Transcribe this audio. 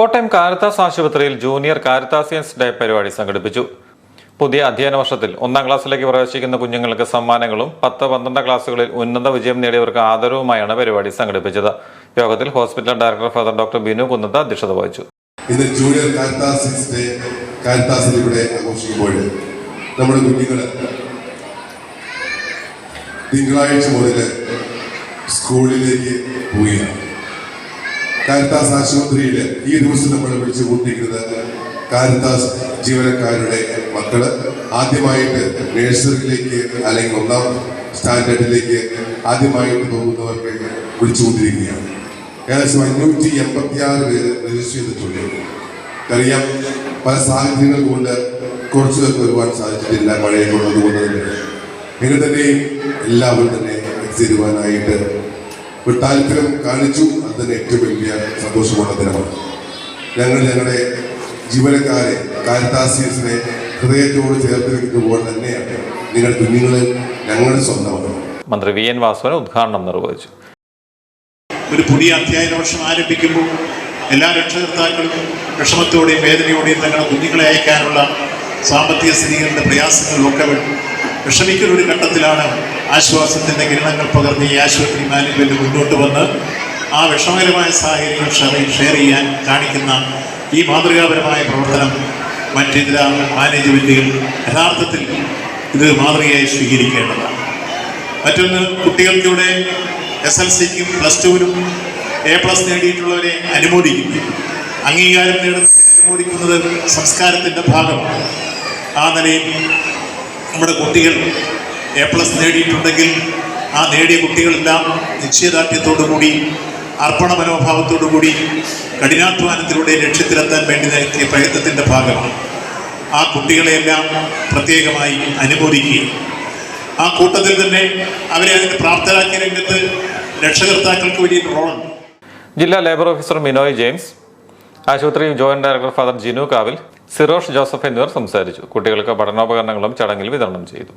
കോട്ടയം കാരത്താസ് ആശുപത്രിയിൽ junior കാരത്താസിയൻസ് day പരിപാടി സംഘടിപ്പിച്ചു. പുതിയ അധ്യയന വർഷത്തിൽ ഒന്നാം ക്ലാസ്സിലേക്ക് പ്രവേശിക്കുന്ന കുഞ്ഞുങ്ങൾക്ക് സമ്മാനങ്ങളും പത്ത് പന്ത്രണ്ട് ക്ലാസ്സുകളിൽ ഉന്നത വിജയം നേടിയവർക്ക് ആദരവുമായാണ് പരിപാടി സംഘടിപ്പിച്ചത്. യോഗത്തിൽ hospital director father doctor Binu Kunnath അധ്യക്ഷത വഹിച്ചു. ഇന്ന് ജൂനിയർ കാരത്താസിയൻസ് ഡേ കാരത്താസിൽ ഇവിടെ ആഘോഷിക്കുമ്പോൾ നമ്മുടെ കുഞ്ഞുങ്ങൾ തിങ്കളാഴ്ച മുതൽ സ്കൂളിലേക്ക് പോവുകയാണ്. കാരിത്താസ് ആശുപത്രിയിൽ ഈ ദിവസം നമ്മൾ വിളിച്ചു കൂട്ടിയിരിക്കുന്നത് കാരിത്താസ് ജീവനക്കാരുടെ മക്കൾ. ആദ്യമായിട്ട് നഴ്സറിയിലേക്ക് അല്ലെങ്കിൽ ഒന്നാം സ്റ്റാൻഡേർഡിലേക്ക് ആദ്യമായിട്ട് പോകുന്നവർക്ക് വിളിച്ചു കൊണ്ടിരിക്കുകയാണ് ഏകദേശം അഞ്ഞൂറ്റി എൺപത്തി ആറ് പേര് രജിസ്റ്റർ ചെയ്തിട്ടുണ്ട്. അറിയാം പല സാഹചര്യങ്ങൾ കൊണ്ട് കുറച്ചു പേർക്ക് വരുവാൻ സാധിച്ചിട്ടില്ല മഴയെ കൊണ്ടതുകൊണ്ട് തന്നെ എങ്കിൽ തന്നെയും എല്ലാവരും തന്നെ എത്തിച്ചേരുവാനായിട്ട് താല്പര്യം കാണിച്ചു. തന്നെ ഏറ്റവും വലിയ സന്തോഷമുള്ള ദിനമാണ് ഞങ്ങൾ ഞങ്ങളുടെ ജീവനക്കാരെ കാരിത്താസിയസിനെ ഹൃദയത്തോട് ചേർത്ത് വെക്കുന്നതുപോലെ തന്നെയാണ് നിങ്ങളുടെ കുഞ്ഞുങ്ങൾ ഞങ്ങളുടെ സ്വന്തമാണ് മന്ത്രി വി എൻ വാസവൻ ഉദ്ഘാടനം നിർവഹിച്ചു. ഒരു പുതിയ അധ്യയന വർഷം ആരംഭിക്കുമ്പോൾ എല്ലാ രക്ഷകർത്താക്കളും വിഷമത്തോടെയും വേദനയോടെയും തങ്ങളുടെ കുഞ്ഞുങ്ങളെ അയക്കാനുള്ള സാമ്പത്തിക സ്ഥിതികളുടെ പ്രയാസങ്ങളും ഒക്കെ വി- വിഷമിക്കുന്ന ഒരു ഘട്ടത്തിലാണ് ആശ്വാസത്തിന്റെ കിരണങ്ങൾ പകർന്ന് ഈ ആശുപത്രി മാനേജ്മെന്റ് മുന്നോട്ട് വന്ന് ആ വിഷമകരമായ സാഹചര്യങ്ങൾ ഷെയർ ചെയ്യാൻ കാണിക്കുന്ന ഈ മാതൃകാപരമായ പ്രവർത്തനം മറ്റിതര മാനേജ്മെന്റുകൾ യഥാർത്ഥത്തിൽ ഇത് മാതൃകയായി സ്വീകരിക്കേണ്ടതാണ്. മറ്റൊന്ന് കുട്ടികൾക്കിവിടെ എസ് എൽ സിക്കും പ്ലസ് ടുവിനും എ പ്ലസ് നേടിയിട്ടുള്ളവരെ അനുമോദിക്കുന്നു. അംഗീകാരം നേടുന്ന അനുമോദിക്കുന്നത് സംസ്കാരത്തിന്റെ ഭാഗമാണ്. ആ നിലയിൽ നമ്മുടെ കുട്ടികൾ എ പ്ലസ് നേടിയിട്ടുണ്ടെങ്കിൽ ആ നേടിയ കുട്ടികളെല്ലാം നിശ്ചയദാർഢ്യത്തോടു കൂടി അർപ്പണ മനോഭാവത്തോടു കൂടി കഠിനാധ്വാനത്തിലൂടെ ലക്ഷ്യത്തിലെത്താൻ വേണ്ടി നടത്തിയ പ്രയത്നത്തിന്റെ ഭാഗമാണ് ആ കുട്ടികളെയെല്ലാം പ്രത്യേകമായി അനുമോദിക്കുകയും ആ കൂട്ടത്തിൽ തന്നെ അവരെ അതിന് പ്രാപ്തരാക്കിയ രംഗത്ത് രക്ഷകർത്താക്കൾക്ക് വലിയ റോളുണ്ട്. ജില്ലാ ലേബർ ഓഫീസർ മിനോയ് ജെയിംസ് ആശുപത്രി joint director father Jinu Kavil Sirosh Joseph എന്നിവർ സംസാരിച്ചു. കുട്ടികൾക്ക് പഠനോപകരണങ്ങളും ചടങ്ങിൽ വിതരണം ചെയ്തു.